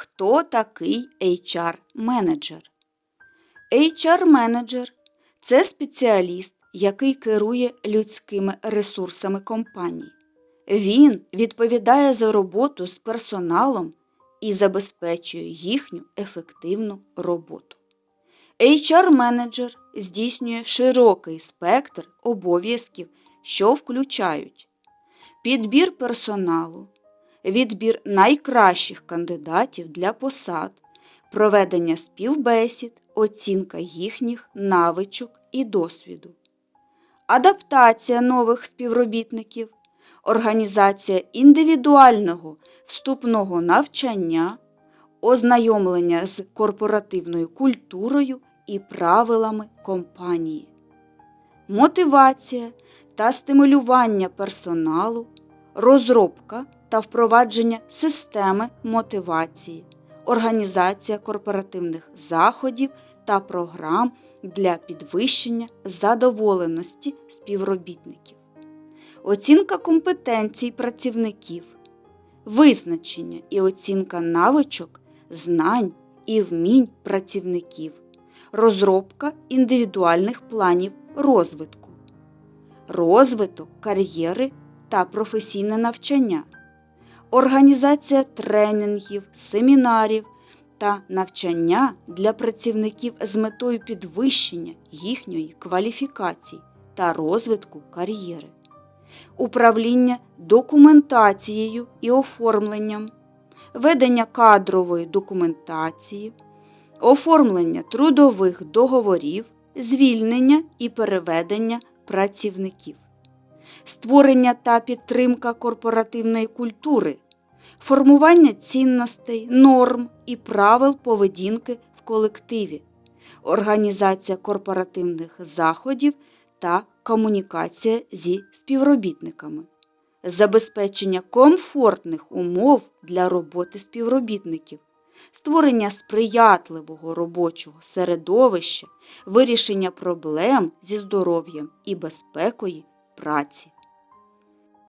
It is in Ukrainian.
Хто такий HR-менеджер? HR-менеджер – це спеціаліст, який керує людськими ресурсами компанії. Він відповідає за роботу з персоналом і забезпечує їхню ефективну роботу. HR-менеджер здійснює широкий спектр обов'язків, що включають підбір персоналу, відбір найкращих кандидатів для посад, проведення співбесід, оцінка їхніх навичок і досвіду, адаптація нових співробітників, організація індивідуального вступного навчання, ознайомлення з корпоративною культурою і правилами компанії, мотивація та стимулювання персоналу, розробка та впровадження системи мотивації, організація корпоративних заходів та програм для підвищення задоволеності співробітників, оцінка компетенцій працівників, визначення і оцінка навичок, знань і вмінь працівників, розробка індивідуальних планів розвитку, розвиток кар'єри та професійне навчання, організація тренінгів, семінарів та навчання для працівників з метою підвищення їхньої кваліфікації та розвитку кар'єри, управління документацією і оформленням, ведення кадрової документації, оформлення трудових договорів, звільнення і переведення працівників створення та підтримка корпоративної культури, формування цінностей, норм і правил поведінки в колективі, організація корпоративних заходів та комунікація зі співробітниками, забезпечення комфортних умов для роботи співробітників. Створення сприятливого робочого середовища, вирішення проблем зі здоров'ям і безпекою праці.